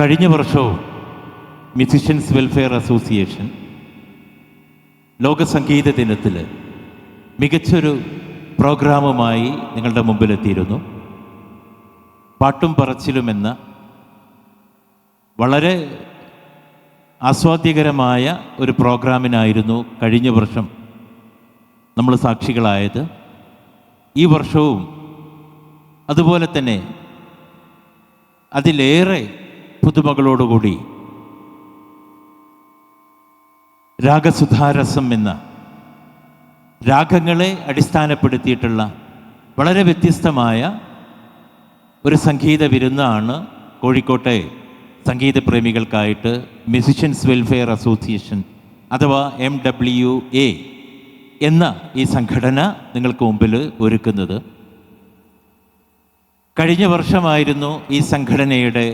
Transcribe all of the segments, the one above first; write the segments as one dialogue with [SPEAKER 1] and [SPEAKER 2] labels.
[SPEAKER 1] കഴിഞ്ഞ വർഷവും musicians welfare association ലോകസംഗീത ദിനത്തിൽ മികച്ചൊരു പ്രോഗ്രാമുമായി നിങ്ങളുടെ മുമ്പിലെത്തിയിരുന്നു. പാട്ടും പറച്ചിലുമെന്ന വളരെ ആസ്വാദ്യകരമായ ഒരു പ്രോഗ്രാമിനായിരുന്നു കഴിഞ്ഞ വർഷം നമ്മൾ സാക്ഷികളായത്. ഈ വർഷവും അതുപോലെ തന്നെ അതിലേറെ പുതുമകളോടുകൂടി. രാഗസുധാരസം എന്ന രാഗങ്ങളെ അടിസ്ഥാനപ്പെടുത്തിയിട്ടുള്ള വളരെ വ്യത്യസ്തമായ ഒരു സംഗീത വിരുന്നാണ് കോഴിക്കോട്ടെ സംഗീത പ്രേമികൾക്കായിട്ട് മ്യൂസിഷ്യൻസ് വെൽഫെയർ അസോസിയേഷൻ അഥവാ എം ഡബ്ല്യു എ എന്ന ഈ സംഘടന നിങ്ങൾക്ക് മുമ്പിൽ ഒരുക്കുന്നത്. കഴിഞ്ഞ വർഷമായിരുന്നു ഈ സംഘടനയുടെ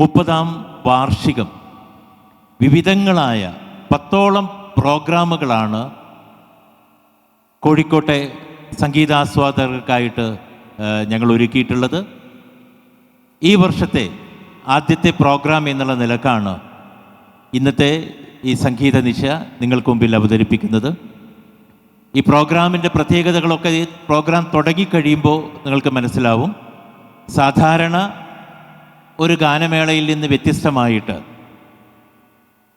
[SPEAKER 1] മുപ്പതാം വാർഷികം. വിവിധങ്ങളായ പത്തോളം പ്രോഗ്രാമുകളാണ് കോഴിക്കോട്ടെ സംഗീതാസ്വാദകർക്കായിട്ട് ഞങ്ങൾ ഒരുക്കിയിട്ടുള്ളത്. ഈ വർഷത്തെ ആദ്യത്തെ പ്രോഗ്രാം എന്നുള്ള നിലക്കാണ് ഇന്നത്തെ ഈ സംഗീത നിശ നിങ്ങൾക്ക് മുമ്പിൽ അവതരിപ്പിക്കുന്നത്. ഈ പ്രോഗ്രാമിന്റെ പ്രത്യേകതകളൊക്കെ പ്രോഗ്രാം തുടങ്ങിക്കഴിയുമ്പോൾ നിങ്ങൾക്ക് മനസ്സിലാവും. സാധാരണ ഒരു ഗാനമേളയിൽ നിന്ന് വ്യത്യസ്തമായിട്ട്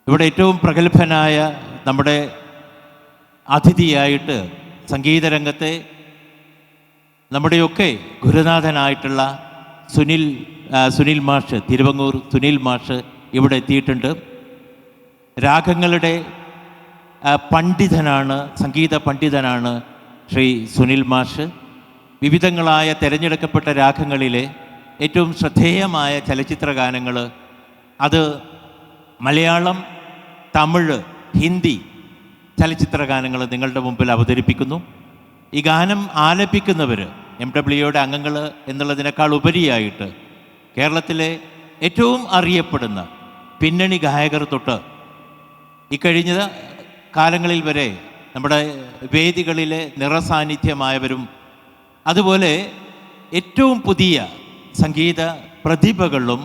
[SPEAKER 1] ഇവിടെ ഏറ്റവും പ്രഗത്ഭനായ നമ്മുടെ അതിഥിയായിട്ട് സംഗീതരംഗത്തെ നമ്മുടെയൊക്കെ ഗുരുനാഥനായിട്ടുള്ള സുനിൽ സുനിൽ മാഷ് തിരുവങ്ങൂർ സുനിൽ മാഷ് ഇവിടെ എത്തിയിട്ടുണ്ട്. രാഗങ്ങളുടെ പണ്ഡിതനാണ് സംഗീത പണ്ഡിതനാണ് ശ്രീ സുനിൽ മാഷ്. വിവിധങ്ങളായ തിരഞ്ഞെടുക്കപ്പെട്ട രാഗങ്ങളിലെ ഏറ്റവും ശ്രദ്ധേയമായ ചലച്ചിത്ര ഗാനങ്ങൾ അത് മലയാളം തമിഴ് ഹിന്ദി ചലച്ചിത്ര ഗാനങ്ങൾ നിങ്ങളുടെ മുമ്പിൽ അവതരിപ്പിക്കുന്നു. ഈ ഗാനം ആലപിക്കുന്നവർ എം ഡബ്ല്യുയുടെ അംഗങ്ങൾ എന്നുള്ളതിനേക്കാൾ ഉപരിയായിട്ട് കേരളത്തിലെ ഏറ്റവും അറിയപ്പെടുന്ന പിന്നണി ഗായകർ തൊട്ട് ഇക്കഴിഞ്ഞ കാലങ്ങളിൽ വരെ നമ്മുടെ വേദികളിലെ നിറസാന്നിധ്യമായവരും അതുപോലെ ഏറ്റവും പുതിയ സംഗീത പ്രതിഭകളും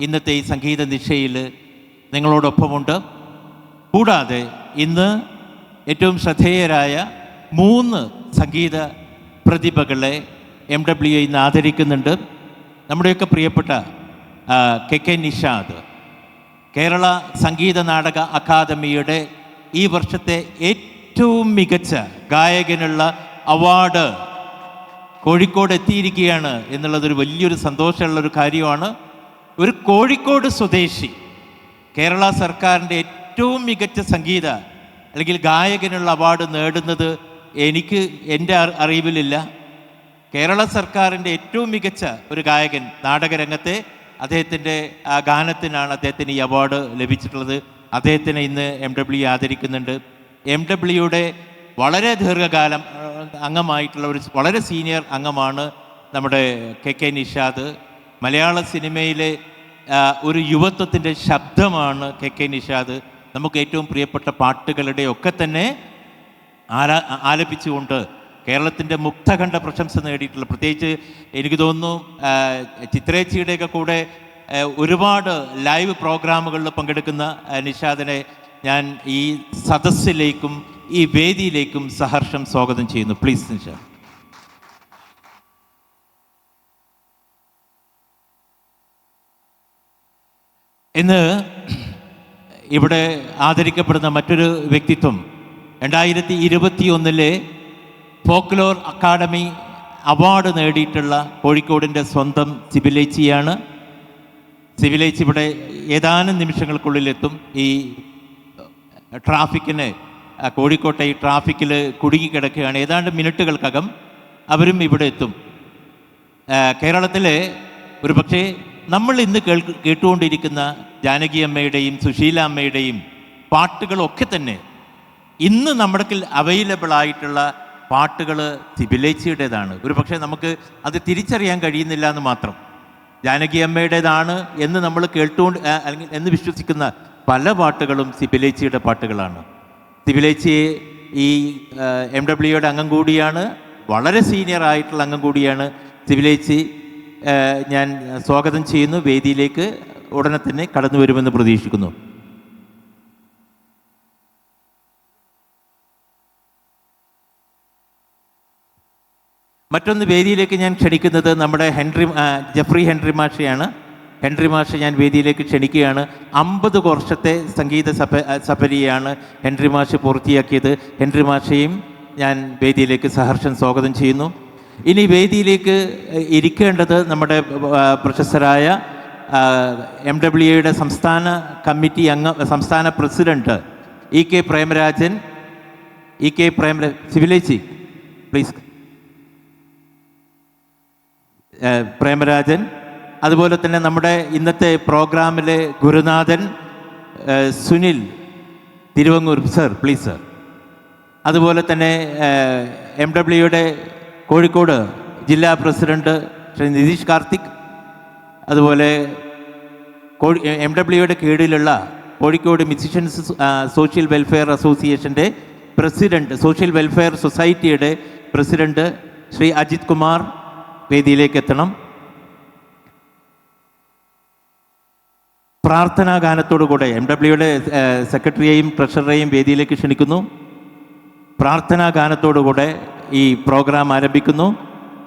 [SPEAKER 1] ഇന്നത്തെ ഈ സംഗീത നിശയിൽ നിങ്ങളോടൊപ്പമുണ്ട്. കൂടാതെ ഇന്ന് ഏറ്റവും ശ്രദ്ധേയരായ മൂന്ന് സംഗീത പ്രതിഭകളെ എം ഡബ്ല്യു ഇന്ന് ആദരിക്കുന്നുണ്ട്. നമ്മുടെയൊക്കെ പ്രിയപ്പെട്ട കെ കെ നിഷാദ്. കേരള സംഗീത നാടക അക്കാദമിയുടെ ഈ വർഷത്തെ ഏറ്റവും മികച്ച ഗായകനുള്ള അവാർഡ് കോഴിക്കോട് എത്തിയിരിക്കുകയാണ് എന്നുള്ളതൊരു വലിയൊരു സന്തോഷമുള്ളൊരു കാര്യമാണ്. ഒരു കോഴിക്കോട് സ്വദേശി കേരള സർക്കാരിന്റെ ഏറ്റവും മികച്ച സംഗീത അല്ലെങ്കിൽ ഗായകനുള്ള അവാർഡ് നേടുന്നത് എനിക്ക് എന്റെ അറി- അറിവിലില്ല. കേരള സർക്കാരിന്റെ ഏറ്റവും മികച്ച ഒരു ഗായകൻ നാടകരംഗത്തെ അദ്ദേഹത്തിന്റെ ആ ഗാനത്തിനാണ് അദ്ദേഹത്തിന് ഈ അവാർഡ് ലഭിച്ചിട്ടുള്ളത്. അദ്ദേഹത്തിനെ ഇന്ന് എം ഡബ്ല്യു ആദരിക്കുന്നുണ്ട്. എം ഡബ്ല്യുയുടെ വളരെ ദീർഘകാലം അംഗമായിട്ടുള്ള ഒരു വളരെ സീനിയർ അംഗമാണ് നമ്മുടെ കെ കെ നിഷാദ്. മലയാള സിനിമയിലെ ഒരു യുവത്വത്തിന്റെ ശബ്ദമാണ് കെ കെ നിഷാദ്. നമുക്ക് ഏറ്റവും പ്രിയപ്പെട്ട പാട്ടുകളുടെ ഒക്കെ തന്നെ ആലാ ആലപിച്ചുകൊണ്ട് കേരളത്തിന്റെ മുക്തഖണ്ഡ പ്രശംസ നേടിയിട്ടുള്ള പ്രത്യേകിച്ച് എനിക്ക് തോന്നുന്നു ചിത്രേച്ചിയുടെയൊക്കെ കൂടെ ഒരുപാട് ലൈവ് പ്രോഗ്രാമുകളിൽ പങ്കെടുക്കുന്ന നിഷാദിനെ ഞാൻ ഈ സദസ്സിലേക്കും ഈ വേദിയിലേക്കും സഹർഷം സ്വാഗതം ചെയ്യുന്നു. പ്ലീസ് നിഷ ഇന്ന് ഇവിടെ ആദരിക്കപ്പെടുന്ന മറ്റൊരു വ്യക്തിത്വം രണ്ടായിരത്തി ഇരുപത്തി ഒന്നിലെ ഫോക്ലോർ അക്കാഡമി അവാർഡ് നേടിയിട്ടുള്ള കോഴിക്കോടിന്റെ സ്വന്തം സിബിലേച്ചിയാണ്. സിബിലേച്ചി ഇവിടെ ഏതാനും നിമിഷങ്ങൾക്കുള്ളിലെത്തും ഈ ട്രാഫിക്കിന് കോഴിക്കോട്ടെ ഈ ട്രാഫിക്കിൽ കുടുങ്ങിക്കിടക്കുകയാണ്. ഏതാണ്ട് മിനിറ്റുകൾക്കകം അവരും ഇവിടെ എത്തും. കേരളത്തിലെ ഒരു പക്ഷേ നമ്മൾ ഇന്ന് കേൾ കേട്ടുകൊണ്ടിരിക്കുന്ന ജാനകി അമ്മയുടെയും സുശീല അമ്മയുടെയും പാട്ടുകളൊക്കെ തന്നെ ഇന്ന് നമ്മുടെ അവൈലബിൾ ആയിട്ടുള്ള പാട്ടുകൾ തിബിലേച്ചിയുടേതാണ്. ഒരു പക്ഷേ നമുക്ക് അത് തിരിച്ചറിയാൻ കഴിയുന്നില്ല എന്ന് മാത്രം. ജാനകി അമ്മയുടേതാണ് എന്ന് നമ്മൾ കേട്ടുകൊണ്ട് അല്ലെങ്കിൽ എന്ന് വിശ്വസിക്കുന്ന പല പാട്ടുകളും സിബിലേച്ചിയുടെ പാട്ടുകളാണ്. സിബിലേച്ചിയെ ഈ എം ഡബ്ല്യുയുടെ അംഗം കൂടിയാണ്. വളരെ സീനിയർ ആയിട്ടുള്ള അംഗം കൂടിയാണ് തിബിലേച്ചി. ഞാൻ സ്വാഗതം ചെയ്യുന്നു. വേദിയിലേക്ക് ഉടനെ തന്നെ കടന്നു വരുമെന്ന് പ്രതീക്ഷിക്കുന്നു. മറ്റൊന്ന് വേദിയിലേക്ക് ഞാൻ ക്ഷണിക്കുന്നത് നമ്മുടെ ഹെൻറി ജെഫ്രി ഹെൻറി മാഷയാണ്. ഹെൻറി മാഷ് ഞാൻ വേദിയിലേക്ക് ക്ഷണിക്കുകയാണ്. അമ്പത് വർഷത്തെ സംഗീത സഭ സഫരിയാണ് ഹെൻറി മാഷ് പൂർത്തിയാക്കിയത്. ഹെൻറി മാഷയും ഞാൻ വേദിയിലേക്ക് സഹർഷം സ്വാഗതം ചെയ്യുന്നു. ഇനി വേദിയിലേക്ക് ഇരിക്കേണ്ടത് നമ്മുടെ പ്രശസ്തരായ എം ഡബ്ല്യു എയുടെ സംസ്ഥാന കമ്മിറ്റി അംഗ സംസ്ഥാന president E K Premarajan. E K Premaraj സിവിലേച്ചി please. Premarajan. അതുപോലെ തന്നെ നമ്മുടെ ഇന്നത്തെ പ്രോഗ്രാമിലെ ഗുരുനാഥൻ Sunil Thiruvangoor sir please sir. അതുപോലെ തന്നെ എം ഡബ്ല്യുയുടെ കോഴിക്കോട് ജില്ലാ പ്രസിഡന്റ് ശ്രീ നിതീഷ് കാർത്തിക് അതുപോലെ കോഴി എം ഡബ്ല്യുയുടെ കീഴിലുള്ള കോഴിക്കോട് മ്യൂസിഷ്യൻസ് സോഷ്യൽ വെൽഫെയർ അസോസിയേഷന്റെ പ്രസിഡന്റ് സോഷ്യൽ വെൽഫെയർ സൊസൈറ്റിയുടെ പ്രസിഡന്റ് ശ്രീ അജിത് കുമാർ വേദിയിലേക്ക് എത്തണം. പ്രാർത്ഥനാ ഗാനത്തോടുകൂടെ എം ഡബ്ല്യുയുടെ സെക്രട്ടറിയെയും ട്രഷററേയും വേദിയിലേക്ക് ക്ഷണിക്കുന്നു. പ്രാർത്ഥനാ ഗാനത്തോടുകൂടെ ഈ പ്രോഗ്രാം ആരംഭിക്കുന്നു.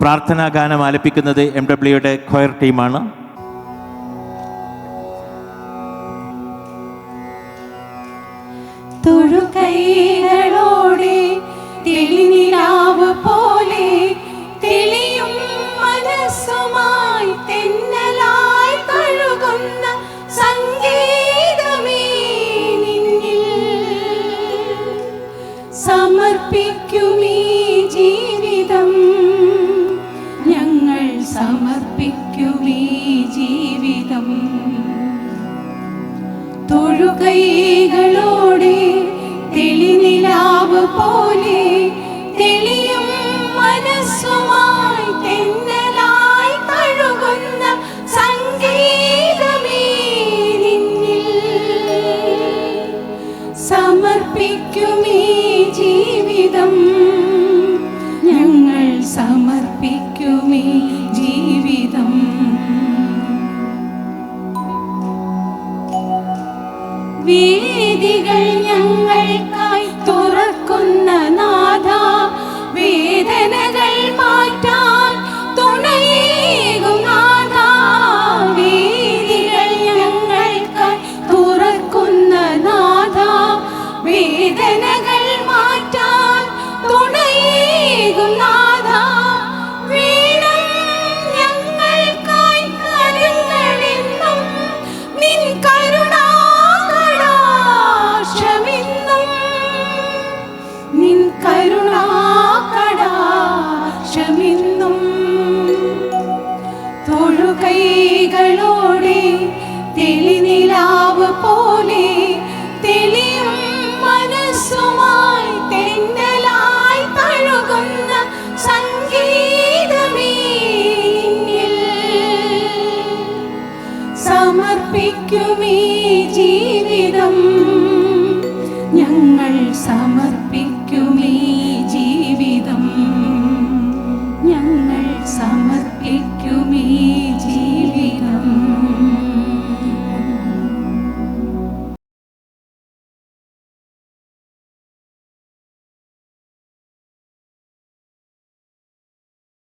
[SPEAKER 1] പ്രാർത്ഥനാ ഗാനം ആലപിക്കുന്നത് എം ഡബ്ല്യുയുടെ ഖോയർ ടീമാണ്
[SPEAKER 2] തൊഴുകൈകളോടെ തൊഴുകൈകളോടെ തെളിനിലാവ് പോലെ തെളിയും വേദികൾ ഞങ്ങൾക്കായി കരുണാകടാക്ഷമെന്നും തൊഴുകൈകളോടെ 상상